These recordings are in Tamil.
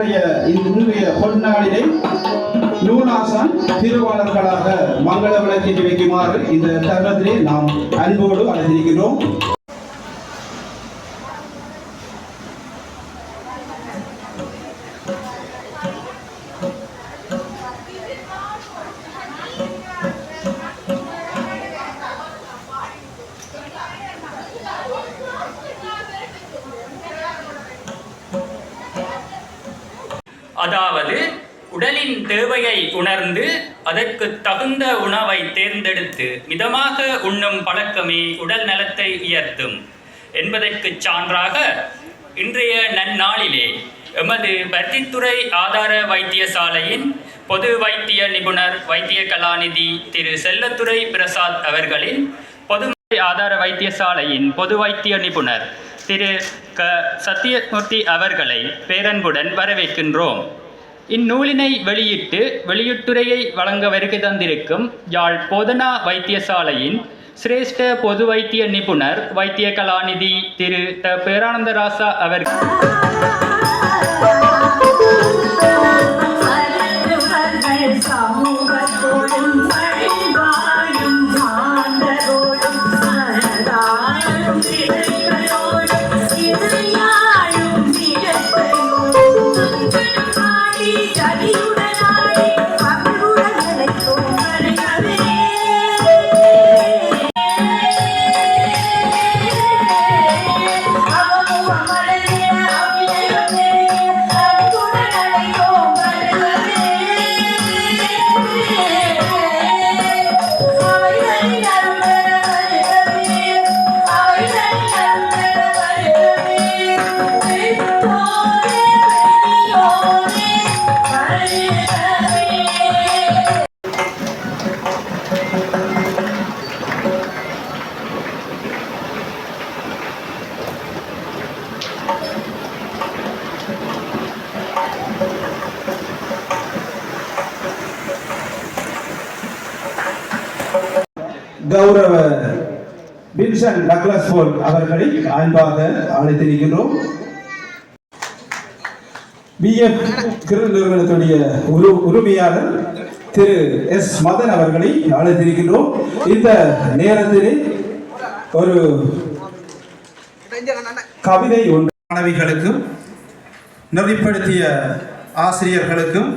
இன்றைய பொன்னாளினை நூலாசான் திருவாளர்களாக மங்கள விளக்கேற்றி வைக்குமாறு இந்த தருணத்திலே நாம் அன்போடு அழைத்திருக்கிறோம் உண்ணும் பழக்கமே உடல் நலத்தை உயர்த்தும் என்பதற்குச் சான்றாக இன்றைய நன்னாளிலே எமது பருத்தித்துறை ஆதார வைத்தியசாலையின் பொது வைத்திய நிபுணர் வைத்திய கலாநிதி திரு செல்லத்துறை பிரசாத் அவர்களின் பொது ஆதார வைத்தியசாலையின் பொது வைத்திய நிபுணர் திரு க. சத்தியமூர்த்தி அவர்களை பேரன்புடன் வரவேற்கின்றோம். இந்நூலினை வெளியிட்டு வெளியிட்டுரையை வழங்க வருகை தந்திருக்கும் யாழ் போதனா வைத்தியசாலையின் சிரேஷ்ட பொது வைத்திய நிபுணர் வைத்திய கலாநிதி திரு த பேரானந்தராசா அவர்கள். போல் அவர்களை அன்பாக அழைத்திருக்கிறோம் பிஎஃப் கிருள் நிறுவனத்துடைய உரு உரிமையாளர் திரு எஸ். மதன் அவர்களை அழைத்திருக்கின்றோம் இந்த நேரத்திலே ஒரு கவிதை ஒன்று மாணவிகளுக்கும் நெறிப்படுத்திய ஆசிரியர்களுக்கும்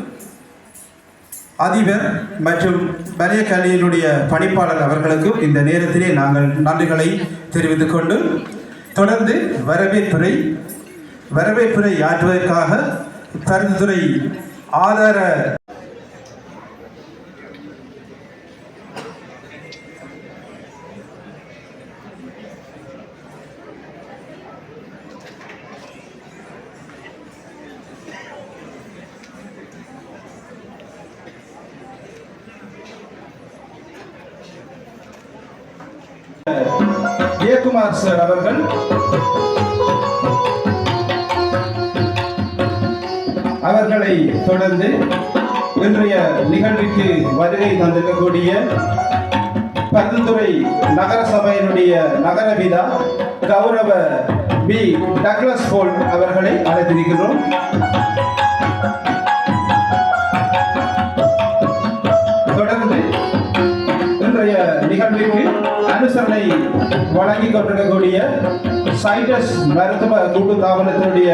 அதிபர் மற்றும் வலய கல்வியினுடைய பணிப்பாளர் அவர்களுக்கும் இந்த நேரத்திலே நாங்கள் நன்றிகளை தெரிவித்துக் கொண்டு தொடர்ந்து வரவேற்புரை வரவேற்புரை ஆற்றுவதற்காக பருந்துத்துறை ஆதார ஜெயக்குமார் சார் அவர்கள். அவர்களை தொடர்ந்து இன்றைய நிகழ்விற்கு வருகை தந்திருக்கக்கூடிய பருந்துறை நகர சபையினுடைய கௌரவ பி. டக்ளஸ் போல் அவர்களை அழைத்திருக்கிறோம். நிகழ்விற்கு அனுசரணை வழங்கி கொண்டிருக்கக்கூடிய சைடஸ் மருத்துவ கூட்டு தாபனத்தினுடைய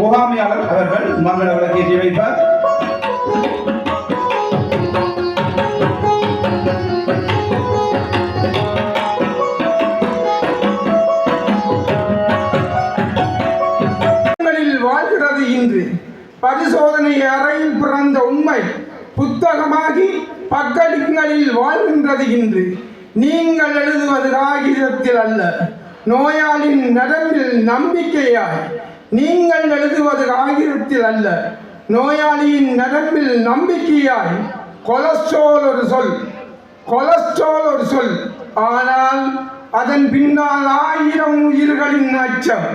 முகாமையாளர் அவர்கள் மங்கள விளக்கேற்றி வைப்பார். வாழ்கிறது இன்று. பரிசோதனை அறையில் பிறந்த உண்மை புத்தகமாகி பக்கடிங்களில் வாழ்கின்றது இன்று. நீங்கள் எழுதுவது காகிதத்தில் அல்ல. நோயாளின் நரம்பில் நம்பிக்கையாய். நீங்கள் எழுதுவது காகிதத்தில் அல்ல. நோயாளியின் நரம்பில் நம்பிக்கையாய். கொலஸ்ட்ரால் ஒரு சொல். கொலஸ்ட்ரால் ஒரு சொல். ஆனால் அதன் பின்னால் ஆயிரம் உயிர்களின் அச்சம்.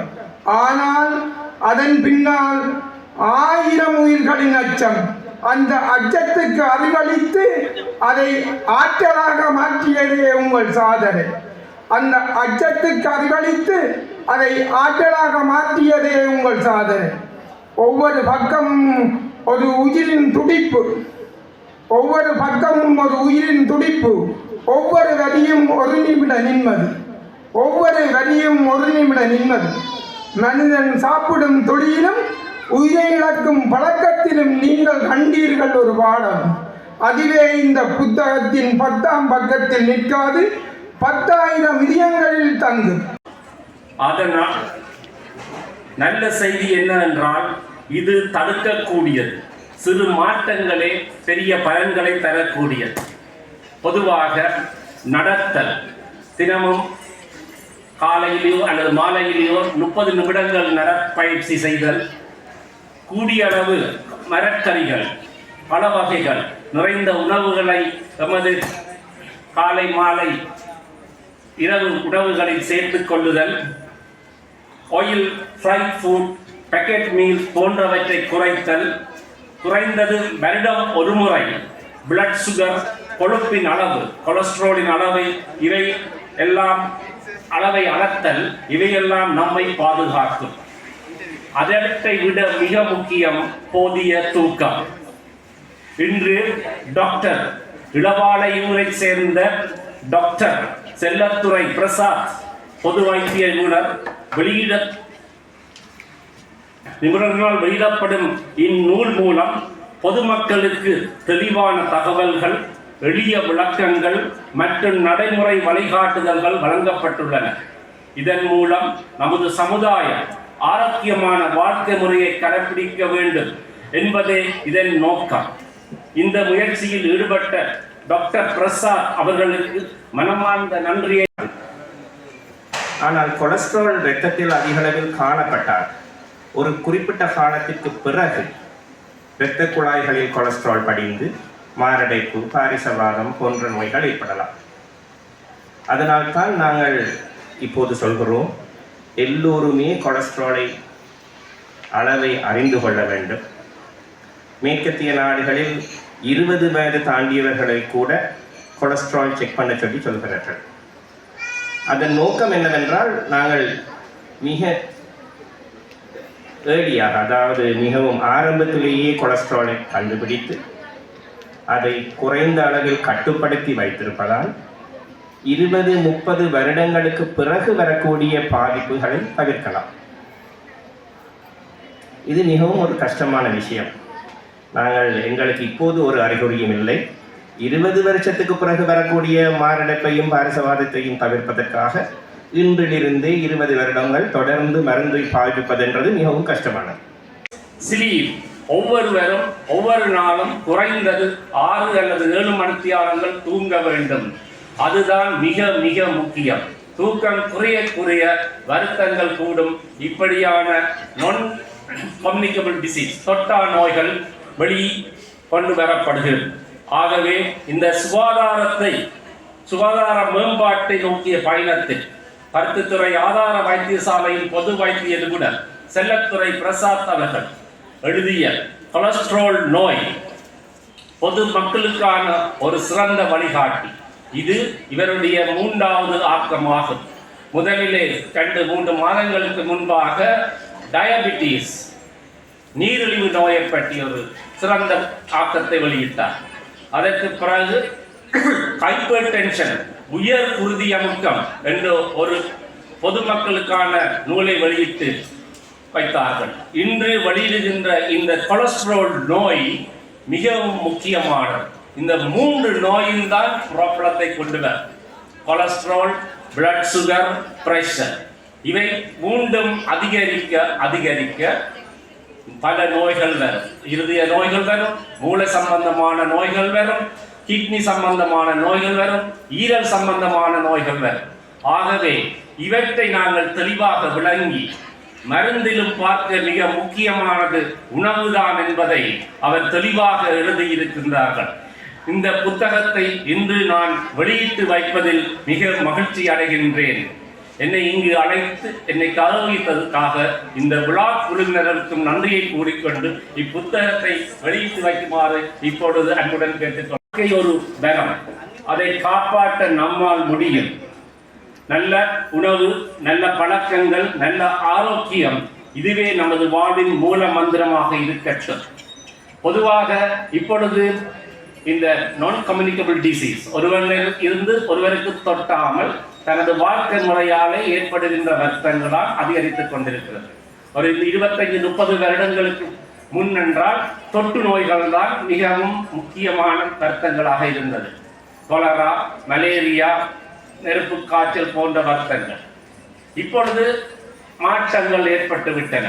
ஆனால் அதன் பின்னால் ஆயிரம் உயிர்களின் அச்சம். அந்த அச்சத்துக்கு அறிவளித்து அதை ஆற்றலாக மாற்றியதே உங்கள் சாதனை. அந்த அச்சத்துக்கு அறிவளித்து அதை ஆற்றலாக மாற்றியதே உங்கள் சாதனை. ஒவ்வொரு பக்கமும் ஒரு உயிரின் துடிப்பு. ஒவ்வொரு பக்கமும் ஒரு உயிரின் துடிப்பு. ஒவ்வொரு வரியும் ஒரு நிமிட நிம்மதி. ஒவ்வொரு வரியும் ஒரு நிமிட நிம்மதி. மனிதன் சாப்பிடும் தொழிலும் உயிரை இழக்கும் பழக்கத்திலும் நீங்கள் கண்டீர்கள் ஒரு பாடம். அதுவே இந்த புத்தகத்தின் பத்தாம் பக்கத்தில் நிற்காது பத்தாயிரம் இதயங்களில் தங்கும் அதனால் நல்ல செய்தி என்னவென்றால் இது தடுக்கக்கூடியது. சிறு மாற்றங்களே பெரிய பலன்களை தரக்கூடியது. பொதுவாக நடத்தல். தினமும் காலையிலேயோ அல்லது மாலையிலேயோ முப்பது நிமிடங்கள் நடப்பயிற்சி செய்தல் கூடிய அளவு மரக்கறிகள் பல வகைகள் நிறைந்த உணவுகளை எமது காலை மாலை இரவு உணவுகளில் சேர்த்துக் கொள்ளுதல் oil fry food packet meal போன்றவற்றை குறைத்தல் குறைந்தது வருடம் ஒரு முறை பிளட் சுகர் கொழுப்பின் அளவு கொலஸ்ட்ராலின் அளவை இவை எல்லாம் அளவை அளத்தல் இவையெல்லாம் நம்மை பாதுகாக்கும். அதற்கை விட மிக முக்கியம் போதிய தூக்கம். இன்று டாக்டர் இளவாலையூரை சேர்ந்த டாக்டர் செல்லத்துறை பிரசாத் பொது வைத்திய நிபுணர் வெளியிட நிபுணர்களால் வெளியிடப்படும் இந்நூல் மூலம் பொதுமக்களுக்கு தெளிவான தகவல்கள் எளிய விளக்கங்கள் மற்றும் நடைமுறை வழிகாட்டுதல்கள் வழங்கப்பட்டுள்ளன. இதன் மூலம் நமது சமுதாயம் ஆரோக்கியமான வாழ்க்கை முறையை கடைபிடிக்க வேண்டும் என்பதே இதன் நோக்கம். இந்த முயற்சியில் ஈடுபட்ட டாக்டர் பிரசாத் அவர்களுக்கு மனமார்ந்த நன்றியை. ஆனால் கொலஸ்ட்ரால் இரத்தத்தில் அதிகளவில் காணப்பட்டால் ஒரு குறிப்பிட்ட காலத்திற்கு பிறகு இரத்த குழாய்களில் கொலஸ்ட்ரால் படிந்து மாரடைப்பு பாரிசவாதம் போன்ற நோய்கள் ஏற்படலாம். அதனால்தான் நாங்கள் இப்போது சொல்கிறோம் எல்லோருமே கொலஸ்ட்ராலை அளவை அறிந்து கொள்ள வேண்டும். மேற்கத்திய நாடுகளில் இருபது வயது தாண்டியவர்களை கூட கொலஸ்ட்ரால் செக் பண்ண சொல்லி சொல்கிறார்கள். அதன் நோக்கம் என்னவென்றால் நாங்கள் மிக ஏர்லியாக அதாவது மிகவும் ஆரம்பத்திலேயே கொலஸ்ட்ராலை கண்டுபிடித்து அதை குறைந்த அளவில் கட்டுப்படுத்தி வைத்திருப்பதால் இருபது முப்பது வருடங்களுக்கு பிறகு வரக்கூடிய பாதிப்புகளை தவிர்க்கலாம். இது மிகவும் ஒரு கஷ்டமான விஷயம். நாங்கள் எங்களுக்கு இப்போது ஒரு அறிகுறியும் இல்லை. இருபது வருஷத்துக்கு பிறகு வரக்கூடிய மாரடைப்பையும் பாரசவாதத்தையும் தவிர்ப்பதற்காக இன்றிலிருந்து இருபது வருடங்கள் தொடர்ந்து மருந்தை பாதிப்பதென்றது மிகவும் கஷ்டமானது. ஸ்லீப் ஒவ்வொருவரும் ஒவ்வொரு நாளும் குறைந்தது ஆறு அல்லது ஏழு மணித்தியாரங்கள் தூங்க வேண்டும். அதுதான் மிக மிக முக்கியம். தூக்கம் குறைய குறைய வருத்தங்கள் கூடும். இப்படியான நொன் கம்யூனிகபிள் டிசீஸ் தொட்டா நோய்கள் வெளி கொண்டு வரப்படுகிறது. ஆகவே இந்த சுகாதாரத்தை சுகாதார மேம்பாட்டை நோக்கிய பயணத்தில் கருத்துத்துறை ஆதார வைத்தியசாலையின் பொது வைத்திய நிபுணர் செல்லத்துறை பிரசாத் அவர்கள் எழுதிய கொலஸ்ட்ரால் நோய் பொது மக்களுக்கான ஒரு சிறந்த வழிகாட்டி. இது இவருடைய மூன்றாவது ஆக்கமாகும். முதலிலே ரெண்டு மூன்று மாதங்களுக்கு முன்பாக டயபிட்டிஸ் நீரிழிவு நோயை பற்றி ஒரு சிறந்த ஆக்கத்தை வெளியிட்டார். அதற்கு பிறகு ஹைப்பர் டென்ஷன் உயர் உறுதி அமுக்கம் என்று ஒரு பொதுமக்களுக்கான நூலை வெளியிட்டு வைத்தார்கள். இன்று வெளியிடுகின்ற இந்த கொலஸ்ட்ரால் நோய் மிகவும் முக்கியமானது. இந்த மூன்று நோயும் தான் ப்ராப்ளத்தை கொண்டு வர கொலஸ்ட்ரால் பிளட் சுகர் பிரஷர் இவை மூன்றும் அதிகரிக்க அதிகரிக்க பல நோய்கள் வரும். இருதய நோய்கள் வரும் மூளை சம்பந்தமான நோய்கள் வரும் கிட்னி சம்பந்தமான நோய்கள் வரும் ஈரல் சம்பந்தமான நோய்கள் வரும். ஆகவே இவற்றை நாங்கள் தெளிவாக விளங்கி மருந்திலும் பார்க்க மிக முக்கியமானது உணவுதான் என்பதை அவர் தெளிவாக எழுதியிருக்கின்றார்கள். இந்த புத்தகத்தை இன்று நான் வெளியிட்டு வைப்பதில் மிக மகிழ்ச்சி அடைகின்றேன். என்னை இங்கு அழைத்து என்னை கௌரவித்ததற்காக இந்த விழா குழுவினருக்கும் நன்றியை கூறிக்கொண்டு இப்புத்தகத்தை வெளியிட்டு வைக்குமாறு இப்பொழுது அன்புடன் கேட்டுக்கொள்ள ஒரு பலம் அதை காப்பாற்ற நம்மால் முடியும். நல்ல உணவு நல்ல பழக்கங்கள் நல்ல ஆரோக்கியம் இதுவே நமது வாழ்வின் மூல மந்திரமாக இருக்கட்டும் பொதுவாக இப்பொழுது இந்த நான் கம்யூனிகபிள் டிசீஸ் ஒருவரில் இருந்து ஒருவருக்கு தொட்டாமல் தனது வாழ்க்கை முறையாலே ஏற்படுகின்ற வருத்தங்களால் அதிகரித்துக் கொண்டிருக்கிறது. ஒரு இருபத்தைந்து முப்பது வருடங்களுக்கு முன்னென்றால் தொற்று நோய்கள் தான் மிகவும் முக்கியமான வருத்தங்களாக இருந்தது. கொலரா மலேரியா நெருப்பு காய்ச்சல் போன்ற வருத்தங்கள். இப்பொழுது மாற்றங்கள் ஏற்பட்டு விட்டன.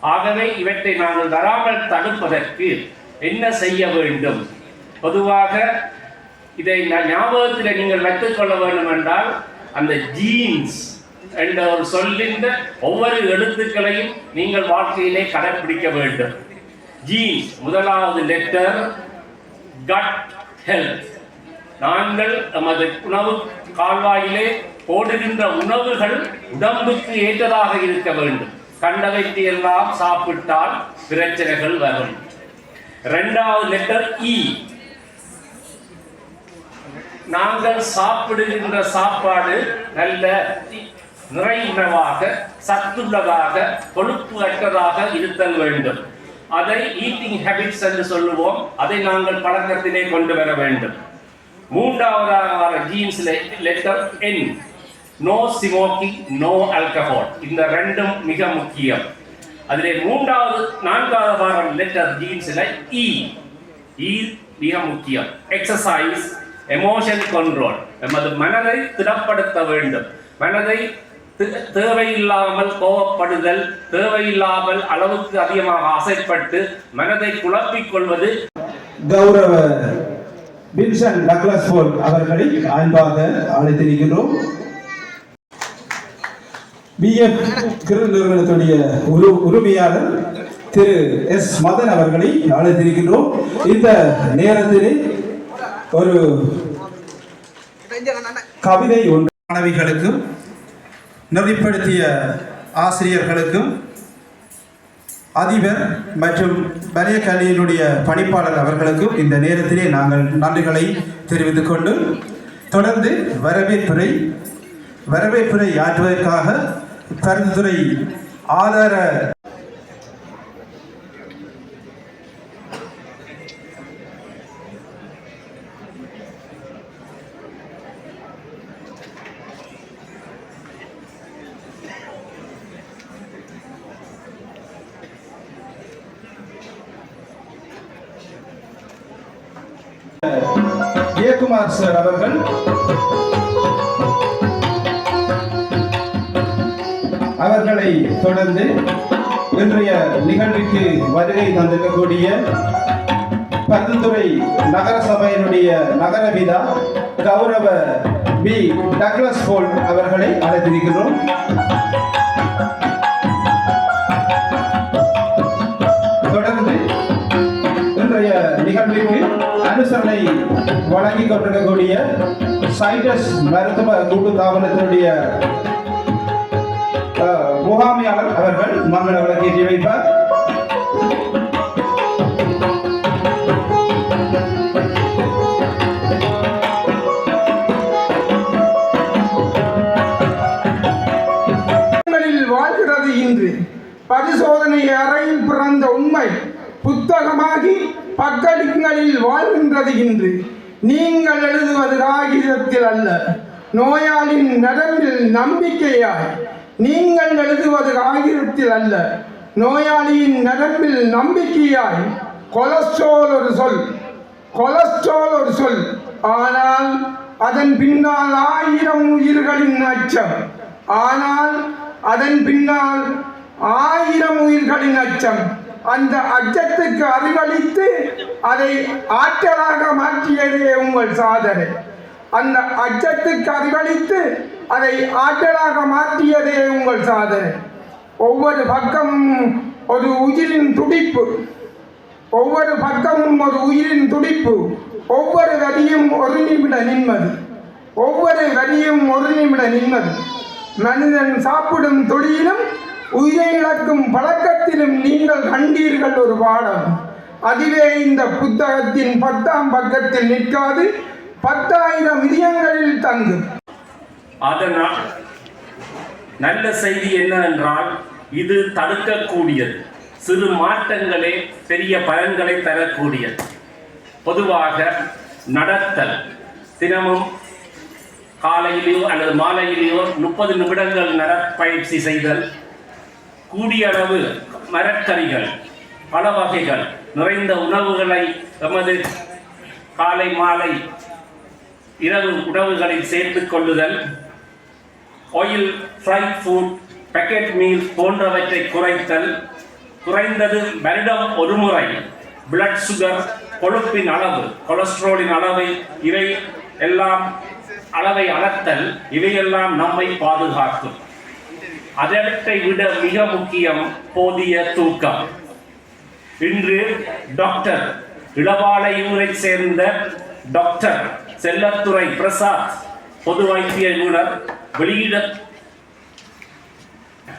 ஆகவே இவற்றை நாங்கள் வராமல் தடுப்பதற்கு என்ன செய்ய வேண்டும்? பொதுவாக இதை ஞாபகத்தில் நீங்கள் வைத்துக் கொள்ள வேண்டும் என்றால் அந்த ஜீன்ஸ் என்ற ஒரு சொல்லின்ற ஒவ்வொரு எழுத்துக்களையும் நீங்கள் வாழ்க்கையிலே கடைபிடிக்க வேண்டும். ஜீன்ஸ் முதலாவது லெட்டர் கட் ஹெல்த் நாங்கள் நமது உணவு கால்வாயிலே போடுகின்ற உணவுகள் உடம்புக்கு ஏற்றதாக இருக்க வேண்டும். கண்டவைக்கு எல்லாம் சாப்பிட்டால் பிரச்சனைகள் வரும். இரண்டாவது லெட்டர் இ e. நாங்கள் சாப்பிடுகின்ற சாப்பாடு நல்ல நிறைவாக சத்துள்ளதாக கொழுப்பு அற்றதாக இருத்தல் வேண்டும். அதை ஈட்டிங் ஹேபிட்ஸ் என்று சொல்லுவோம். அதை நாங்கள் பழக்கத்திலே கொண்டு வர வேண்டும். மூன்றாவதாக ஜீன்ஸ் லெட்டர் என் நோ சிமோக்கிங் நோ ஆல்கஹால் இந்த ரெண்டும் மிக முக்கியம். அதிலே மூன்றாவது நான்காவது வாரம் லெட்டர் ஜீன்ஸ்ல இ இ மிக முக்கியம். எக்ஸசைஸ் எமோஷன் கண்ட்ரோல் நமது மனதை திடப்படுத்த வேண்டும். மனதை தே- தேவையில்லாமல் கோவப்படுதல் தேவையில்லாமல் அளவுக்கு அதிகமாக ஆசைப்பட்டு மனதை குழப்பிக் கொள்வது. கௌரவ வின்சன் டக்ளஸ் போல் அவர்களை அன்பாக அழைத்திருக்கின்றோம் பிஎஃப் கிரு நிறுவனத்துடைய உரு உரிமையாளர் திரு. எஸ். மதன் அவர்களை அழைத்திருக்கின்றோம் இந்த நேரத்திலே ஒரு கவிதை ஒன்று மாணவிகளுக்கும் நெறிப்படுத்திய ஆசிரியர்களுக்கும் அதிபர் மற்றும் வரைய கல்வியினுடைய பணிப்பாளர் அவர்களுக்கும் இந்த நேரத்திலே நாங்கள் நன்றிகளை தெரிவித்துக் கொண்டு தொடர்ந்து வரவேற்புரை வரவேற்புரை ஆற்றுவதற்காக பரிந்துரை ஆதார ஜெயக்குமார் சார் அவர்கள். அவர்களை தொடர்ந்து இன்றைய நிகழ்விற்கு வருகை தந்திருக்கக்கூடிய பருந்துறை நகர சபையினுடைய நகரவிதா கௌரவ பி. டக்ளஸ் போல் அவர்களை அழைத்திருக்கிறோம். இன்றைய நிகழ்விற்கு அனுசரணை வழங்கி கொண்டிருக்கக்கூடிய சைடஸ் மருத்துவ கூட்டு தாபனத்தினுடைய முகாமையாளர் அவர்கள் மங்கள விளக்கேற்றி வைப்பார். வாழ்கிறது இன்று. பரிசோதனை அறையில் பிறந்த உண்மை. புத்தகமாகி பக்கடிகளில் வாழ்கின்றது இன்று. நீங்கள் எழுதுவது காகிதத்தில் அல்ல. நோயாளின் நரம்பில் நம்பிக்கையாய். நீங்கள் எழுதுவது காகிதத்தில் அல்ல. நோயாளியின் நரம்பில் நம்பிக்கையாய். கொலஸ்ட்ரால் ஒரு சொல். கொலஸ்ட்ரால் ஒரு சொல். ஆனால் அதன் பின்னால் ஆயிரம் உயிர்களின் அச்சம். ஆனால் அதன் பின்னால் ஆயிரம் உயிர்களின் அச்சம். அந்த அச்சத்துக்கு அறிவளித்து அதை ஆற்றலாக மாற்றியதே உங்கள் சாதனை. அந்த அச்சத்துக்கு அறிவளித்து அதை ஆற்றலாக மாற்றியதே உங்கள் சாதனை. ஒவ்வொரு பக்கமும் ஒரு உயிரின் துடிப்பு. ஒவ்வொரு பக்கமும் ஒரு உயிரின் துடிப்பு. ஒவ்வொரு வரியும் ஒரு நிமிட நிம்மதி. ஒவ்வொரு வரியும் ஒரு நிமிட நிம்மதி. மனிதன் சாப்பிடும் தொழிலும் உயிரை இழக்கும் பழக்கத்திலும் நீங்கள் கண்டீர்கள் ஒரு பாடம். அதுவே இந்த புத்தகத்தின் பத்தாம் பக்கத்தில் நிற்காது பத்தாயிரம் இதயங்களில் தங்கும். அதனால் நல்ல செய்தி என்னவென்றால் இது தடுக்கக்கூடியது. சிறு மாற்றங்களே பெரிய பலன்களை தரக்கூடியது. பொதுவாக நடத்தல். தினமும் காலையிலேயோ அல்லது மாலையிலேயோ முப்பது நிமிடங்கள் நட பயிற்சி செய்தல் கூடிய அளவு மரக்கறிகள் பல வகைகள் நிறைந்த உணவுகளை எமது காலை மாலை இரவு உணவுகளை சேர்த்துக் கொள்ளுதல் oil fry food packet meal போன்றவற்றை குறைத்தல் குறைந்தது வருடம் ஒரு முறை பிளட் சுகர் கொழுப்பின் அளவு கொலஸ்ட்ராலின் அளவை இவை எல்லாம் அளவை அளத்தல் இவையெல்லாம் நம்மை பாதுகாக்கும். அதற்றை விட மிக முக்கியம் போதிய தூக்கம். இன்று டாக்டர் இளவாலையூரை சேர்ந்த டாக்டர் செல்லத்துறை பிரசாத் பொது வைத்திய நிபுணர் வெளியிட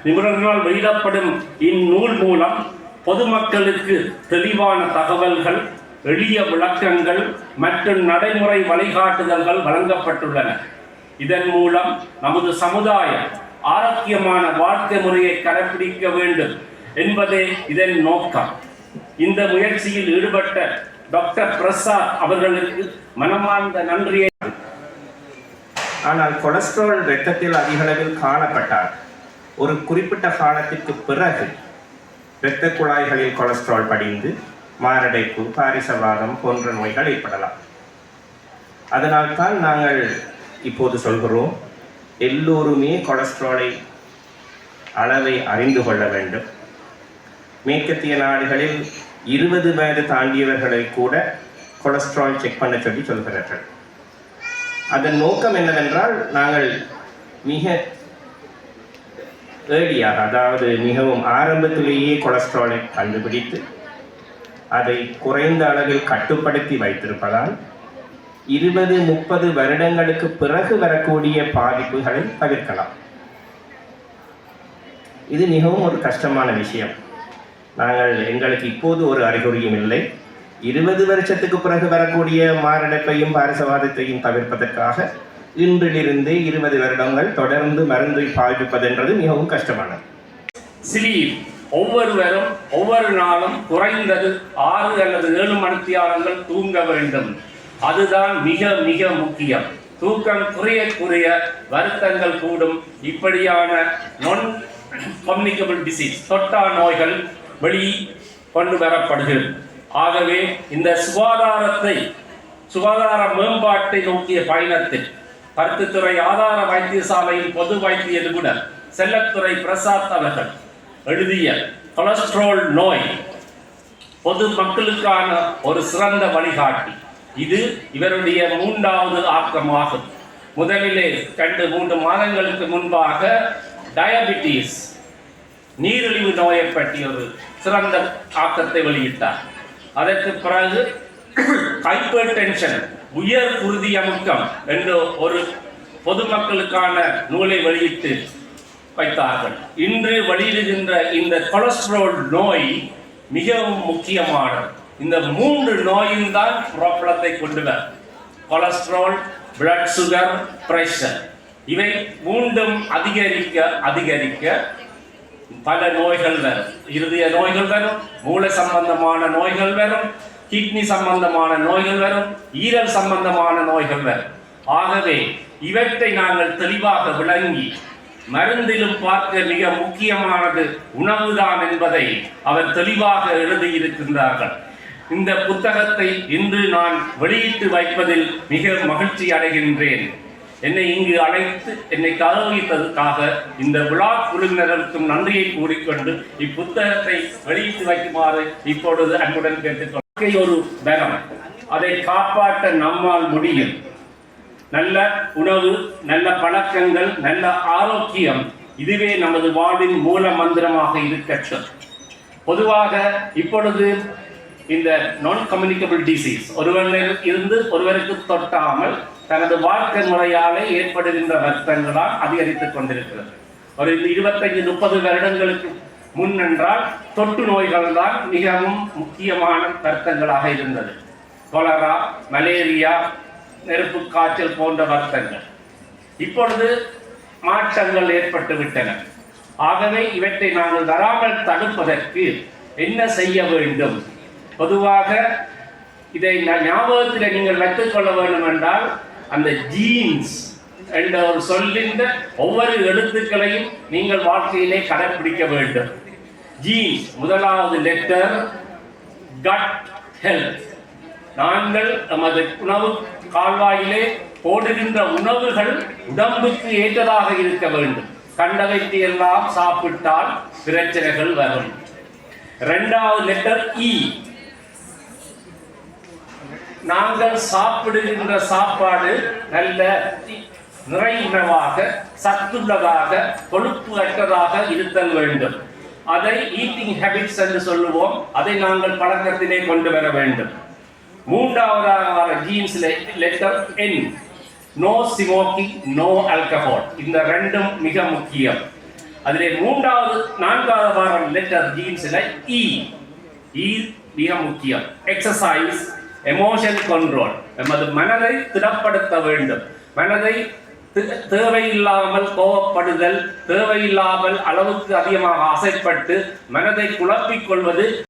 நிபுணர்களால் வெளியிடப்படும் இந்நூல் மூலம் பொதுமக்களுக்கு தெளிவான தகவல்கள் எளிய விளக்கங்கள் மற்றும் நடைமுறை வழிகாட்டுதல்கள் வழங்கப்பட்டுள்ளன. இதன் மூலம் நமது சமுதாயம் ஆரோக்கியமான வாழ்க்கை முறையை கடைபிடிக்க வேண்டும் என்பதே இதன் நோக்கம். இந்த முயற்சியில் ஈடுபட்ட டாக்டர் பிரசாத் அவர்களுக்கு மனமார்ந்த நன்றியை. ஆனால் கொலஸ்ட்ரால் இரத்தத்தில் அதிகளவில் காணப்பட்டால் ஒரு குறிப்பிட்ட காலத்திற்கு பிறகு இரத்த குழாய்களில் கொலஸ்ட்ரால் படிந்து மாரடைப்பு பாரிசவாதம் போன்ற நோய்கள் ஏற்படலாம். அதனால்தான் நாங்கள் இப்போது சொல்கிறோம் எல்லோருமே கொலஸ்ட்ராலை அளவை அறிந்து கொள்ள வேண்டும். மேற்கத்திய நாடுகளில் இருபது வயது தாண்டியவர்களை கூட கொலஸ்ட்ரால் செக் பண்ண சொல்லி சொல்கிறார்கள். அதன் நோக்கம் என்னவென்றால் நாங்கள் மிக ஏடியாக அதாவது மிகவும் ஆரம்பத்திலேயே கொலஸ்ட்ராலை கண்டுபிடித்து அதை குறைந்த அளவில் கட்டுப்படுத்தி வைத்திருப்பதால் இருபது முப்பது வருடங்களுக்கு பிறகு வரக்கூடிய பாதிப்புகளை தவிர்க்கலாம். இது மிகவும் ஒரு கஷ்டமான விஷயம். நாங்கள் எங்களுக்கு இப்போது ஒரு அறிகுறியும் இல்லை. இருபது வருஷத்துக்கு பிறகு வரக்கூடிய மாரடைப்பையும் பாரசவாதத்தையும் தவிர்ப்பதற்காக இன்றிலிருந்து இருபது வருடங்கள் தொடர்ந்து மருந்தை பாதிப்பதென்றது மிகவும் கஷ்டமானது. சிலியில் ஒவ்வொருவரும் ஒவ்வொரு நாளும் குறைந்தது ஆறு அல்லது ஏழு மணித்தியாலங்கள் தூங்க வேண்டும். அதுதான் மிக மிக முக்கியம். தூக்கம் குறைய குறைய வருத்தங்கள் கூடும். இப்படியான நொன் கம்யூனிகபிள் டிசீஸ் தொட்டா நோய்கள் வெளி கொண்டு வரப்படுகிறது. ஆகவே இந்த சுகாதாரத்தை சுகாதார மேம்பாட்டை நோக்கிய பயணத்தில் கருத்துத்துறை ஆதார வைத்தியசாலையின் பொது வைத்திய நிபுணர் செல்லத்துறை பிரசாத் அவர்கள் எழுதிய கொலஸ்ட்ரால் நோய் பொது மக்களுக்கான ஒரு சிறந்த வழிகாட்டி. இது இவருடைய மூன்றாவது ஆக்கமாகும். முதலிலே ரெண்டு மூன்று மாதங்களுக்கு முன்பாக டயபிட்டிஸ் நீரிழிவு நோயை பற்றி ஒரு சிறந்த ஆக்கத்தை வெளியிட்டார். அதற்கு பிறகு ஹைப்பர் டென்ஷன் உயர் குருதி அமுக்கம் என்ற ஒரு பொதுமக்களுக்கான நூலை வெளியிட்டு வைத்தார்கள். இன்று வெளியிடுகின்ற இந்த கொலஸ்ட்ரால் நோய் மிகவும் முக்கியமானது. இந்த மூன்று நோயும் தான் ப்ராப்ளத்தை கொண்டு வரும் கொலஸ்ட்ரால் பிளட் சுகர் பிரஷர் இவை மூன்றும் அதிகரிக்க அதிகரிக்க பல நோய்கள் வரும். இருதய நோய்கள் வரும் மூளை சம்பந்தமான நோய்கள் வரும் கிட்னி சம்பந்தமான நோய்கள் வரும் ஈரல் சம்பந்தமான நோய்கள் வரும். ஆகவே இவற்றை நாங்கள் தெளிவாக விளங்கி மருந்திலும் பார்க்க மிக முக்கியமானது உணவுதான் என்பதை அவர் தெளிவாக எழுதியிருக்கின்றார்கள். இந்த புத்தகத்தை இன்று நான் வெளியிட்டு வைப்பதில் மிக மகிழ்ச்சி அடைகின்றேன். என்னை இங்கு அழைத்து என்னை கௌரவித்ததற்காக இந்த விழா குழுவினருக்கும் நன்றியை கூறிக்கொண்டு இப்புத்தகத்தை வெளியிட்டு வைக்குமாறு இப்பொழுது அன்புடன் கேட்டுக்கொள்ள ஒரு பலம் அதை காப்பாற்ற நம்மால் முடியும். நல்ல உணவு நல்ல பழக்கங்கள் நல்ல ஆரோக்கியம் இதுவே நமது வாழ்வின் மூல மந்திரமாக இருக்கட்டும். பொதுவாக இப்பொழுது இந்த நான் கம்யூனிகபிள் டிசீஸ் ஒருவரில் இருந்து ஒருவருக்கு தொட்டாமல் தனது வாழ்க்கை முறையாலே ஏற்படுகின்ற வருத்தங்களால் அதிகரித்துக் கொண்டிருக்கிறது. ஒரு இருபத்தைந்து முப்பது வருடங்களுக்கு முன் என்றால் தொற்று நோய்கள் தான் மிகவும் முக்கியமான வருத்தங்களாக இருந்தது. கொலரா மலேரியா நெருப்பு காய்ச்சல் போன்ற வருத்தங்கள் இப்பொழுது மாற்றங்கள் ஏற்பட்டு விட்டன ஆகவே இவற்றை நாங்கள் வராமல் தடுப்பதற்கு என்ன செய்ய வேண்டும்? பொதுவாக இதை ஞாபகத்தில் நீங்கள் வைத்துக் கொள்ள வேண்டும் என்றால் அந்த ஜீன்ஸ் என்ற ஒரு சொல்லின்ற ஒவ்வொரு எழுத்துக்களையும் நீங்கள் வாழ்க்கையிலே கடைபிடிக்க வேண்டும். ஜீன்ஸ் முதலாவது லெட்டர் கட் ஹெல்த் நாங்கள் நமது உணவு கால்வாயிலே போடுகின்ற உணவுகள் உடம்புக்கு ஏற்றதாக இருக்க வேண்டும். கண்டவைக்கு எல்லாம் சாப்பிட்டால் பிரச்சனைகள் வரும். இரண்டாவது லெட்டர் இ e. நாங்கள் சாப்பிடுகின்ற சாப்பாடு நல்ல நிறை சத்துள்ளதாக கொழுப்பு அற்றதாக இருத்தல் வேண்டும். அதை ஈட்டிங் ஹேபிட்ஸ் என்று சொல்லுவோம். அதை நாங்கள் பழக்கத்திலே கொண்டு வர வேண்டும். மூன்றாவதாக ஜீன்ஸ் லெட்டர் என் நோ ஸ்மோக்கிங் நோ ஆல்கஹால் இந்த ரெண்டும் மிக முக்கியம். அதிலே மூன்றாவது நான்காவது வாரம் லெட்டர் ஜீன்ஸ்ல இ இ மிக முக்கியம். எக்ஸசைஸ் எமோஷன் கண்ட்ரோல் நமது மனதை திடப்படுத்த வேண்டும். மனதை தே- தேவையில்லாமல் கோபப்படுதல் தேவையில்லாமல் அளவுக்கு அதிகமாக ஆசைப்பட்டு மனதை குழப்பிக் கொள்வது